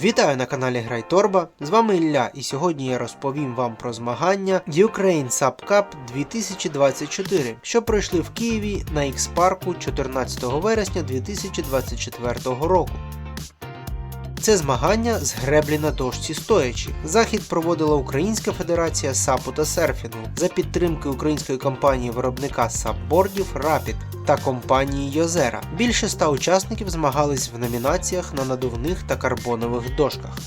Вітаю на каналі Грай Торба. З вами Ілля, і сьогодні я розповім вам про змагання Ukraine Sub Cup 2024, що пройшли в Києві на X-Парку 14 вересня 2024 року. Це змагання з греблі на дошці стоячи. Захід проводила Українська Федерація сапу та серфінгу за підтримки української компанії виробника сапбордів Rapid та компанії Йозера. Більше ста учасників змагались в номінаціях на надувних та карбонових дошках.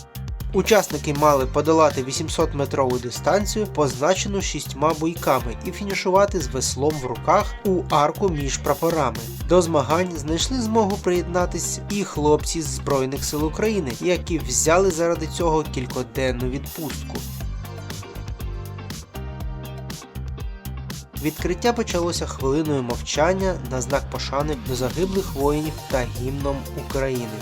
Учасники мали подолати 800-метрову дистанцію, позначену шістьма буйками, і фінішувати з веслом в руках у арку між прапорами. До змагань знайшли змогу приєднатись і хлопці з Збройних сил України, які взяли заради цього кількоденну відпустку. Відкриття почалося хвилиною мовчання на знак пошани до загиблих воїнів та гімном України.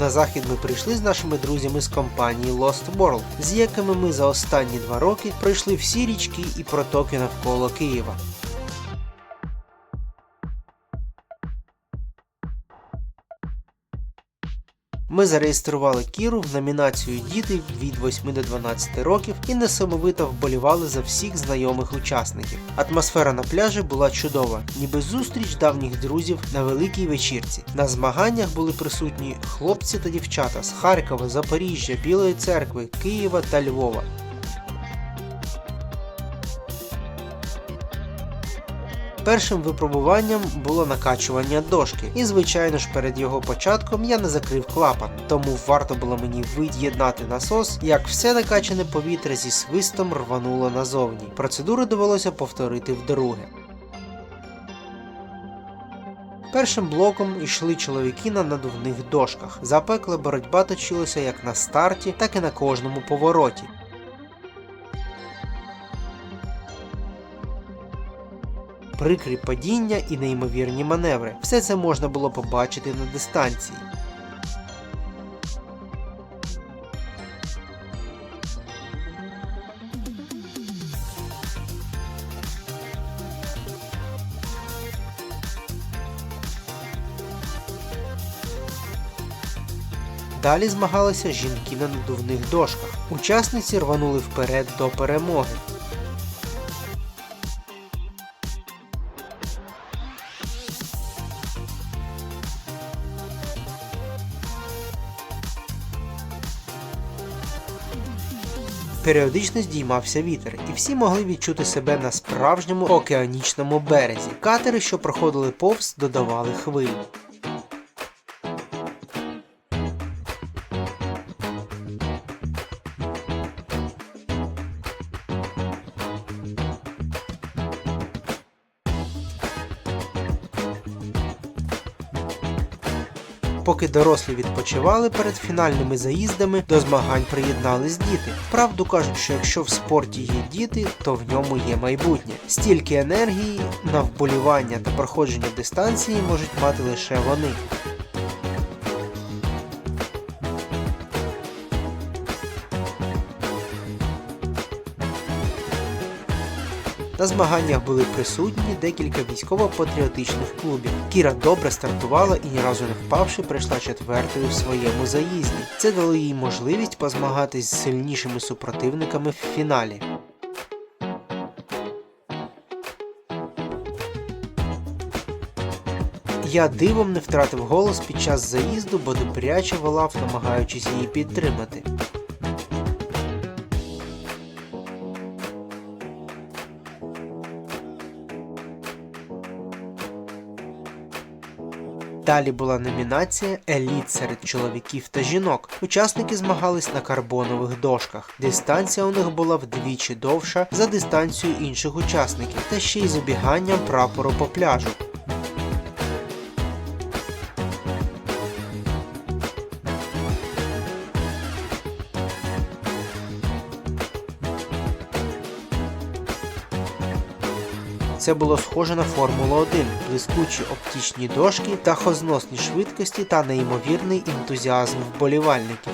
На захід ми прийшли з нашими друзями з компанії Lost World, з якими ми за останні два роки пройшли всі річки і протоки навколо Києва. Ми зареєстрували Кіру в номінацію Діти від 8 до 12 років і несамовито вболівали за всіх знайомих учасників. Атмосфера на пляжі була чудова, ніби зустріч давніх друзів на великій вечірці. На змаганнях були присутні хлопці та дівчата з Харкова, Запоріжжя, Білої церкви, Києва та Львова. Першим випробуванням було накачування дошки, і звичайно ж перед його початком я не закрив клапан, тому варто було мені від'єднати насос, як все накачане повітря зі свистом рвануло назовні. Процедуру довелося повторити вдруге. Першим блоком йшли чоловіки на надувних дошках. Запекла боротьба точилася як на старті, так і на кожному повороті. Прикрі падіння і неймовірні маневри. Все це можна було побачити на дистанції. Далі змагалися жінки на надувних дошках. Учасниці рванули вперед до перемоги. Періодично здіймався вітер, і всі могли відчути себе на справжньому океанічному березі. Катери, що проходили повз, додавали хвилі. Поки дорослі відпочивали перед фінальними заїздами, до змагань приєднались діти. Правду кажуть, що якщо в спорті є діти, то в ньому є майбутнє. Стільки енергії на вболівання та проходження дистанції можуть мати лише вони. На змаганнях були присутні декілька військово-патріотичних клубів. Кіра добре стартувала і ні разу не впавши, прийшла четвертою в своєму заїзді. Це дало їй можливість позмагатись з сильнішими супротивниками в фіналі. Я дивом не втратив голос під час заїзду, бо добряче волав, намагаючись її підтримати. Далі була номінація Еліт серед чоловіків та жінок. Учасники змагались на карбонових дошках. Дистанція у них була вдвічі довша за дистанцію інших учасників, та ще й з обіганням прапору по пляжу. Це було схоже на Формулу 1, блискучі оптічні дошки, тахозносні швидкості та неймовірний ентузіазм вболівальників.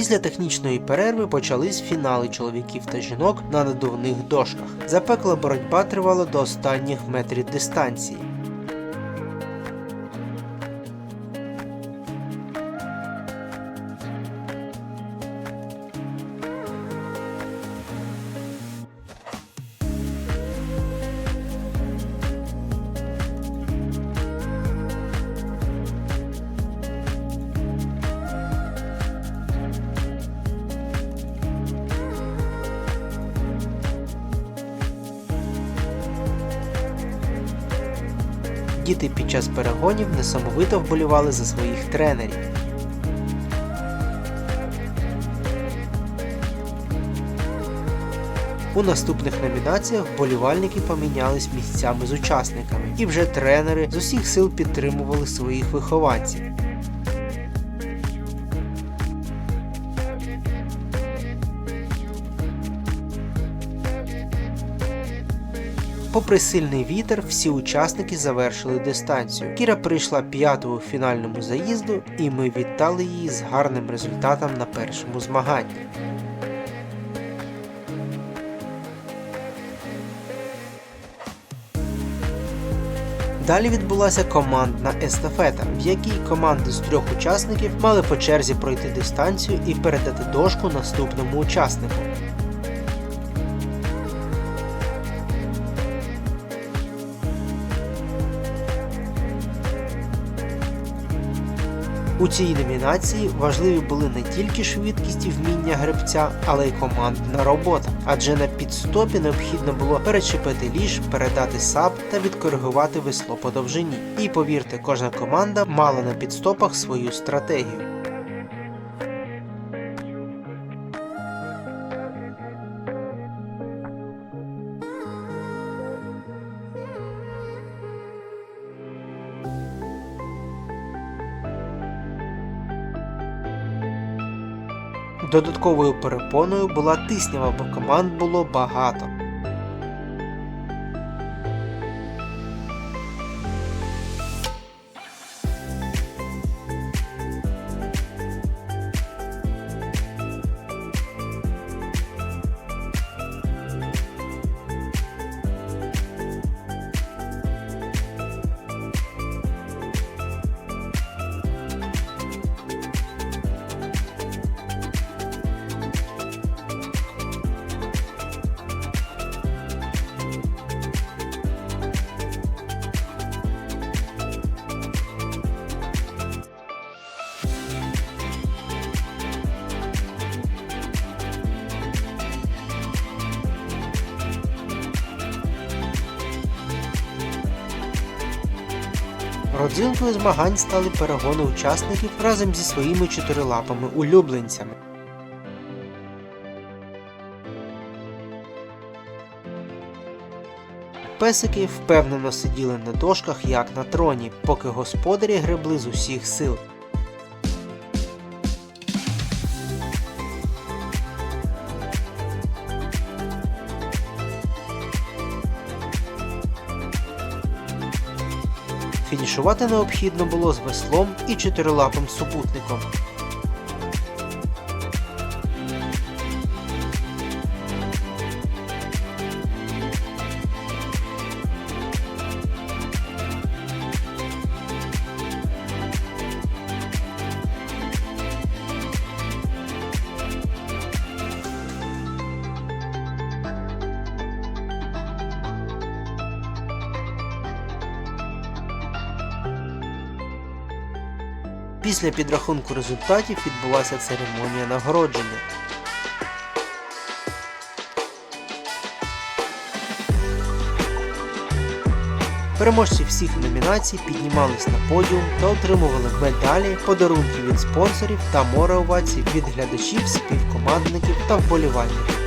Після технічної перерви почались фінали чоловіків та жінок на надувних дошках. Запекла боротьба тривала до останніх метрів дистанції. Діти під час перегонів несамовито вболівали за своїх тренерів. У наступних номінаціях вболівальники помінялись місцями з учасниками, і вже тренери з усіх сил підтримували своїх вихованців. Попри сильний вітер, всі учасники завершили дистанцію. Кіра прийшла п'ятою у фінальному заїзду, і ми вітали її з гарним результатом на першому змаганні. Далі відбулася командна естафета, в якій команди з трьох учасників мали по черзі пройти дистанцію і передати дошку наступному учаснику. У цій номінації важливі були не тільки швидкість і вміння гребця, але й командна робота. Адже на підстопі необхідно було перечепити ліж, передати сап та відкоригувати весло по довжині. І повірте, кожна команда мала на підстопах свою стратегію. Додатковою перепоною була тиснява, бо команд було багато. Родзинкою змагань стали перегони учасників разом зі своїми чотирилапими улюбленцями. Песики впевнено сиділи на дошках, як на троні, поки господарі гребли з усіх сил. Фінішувати необхідно було з веслом і чотирилапим супутником. Після підрахунку результатів відбулася церемонія нагородження. Переможці всіх номінацій піднімались на подіум та отримували медалі, подарунки від спонсорів та море овацій від глядачів, співкомандників та вболівальників.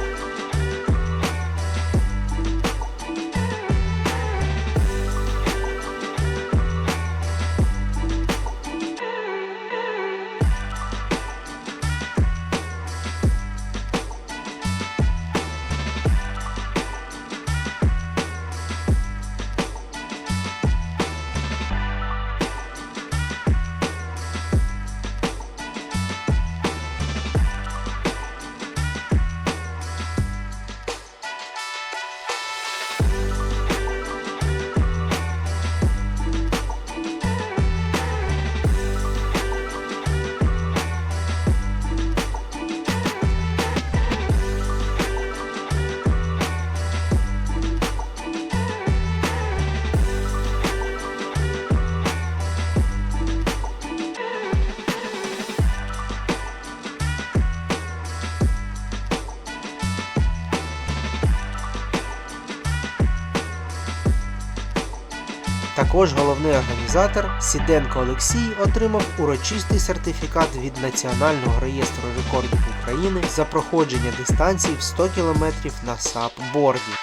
Також головний організатор Сіденко Олексій отримав урочистий сертифікат від Національного реєстру рекордів України за проходження дистанції в 100 км на САП-борді.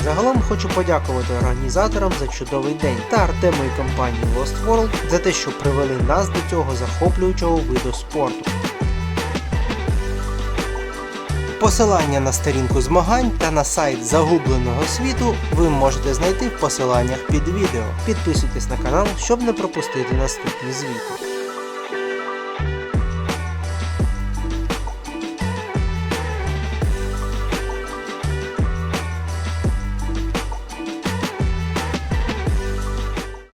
Загалом хочу подякувати організаторам за чудовий день та Артему і компанії Lost World за те, що привели нас до цього захоплюючого виду спорту. Посилання на сторінку змагань та на сайт загубленого світу ви можете знайти в посиланнях під відео. Підписуйтесь на канал, щоб не пропустити наступні звіти.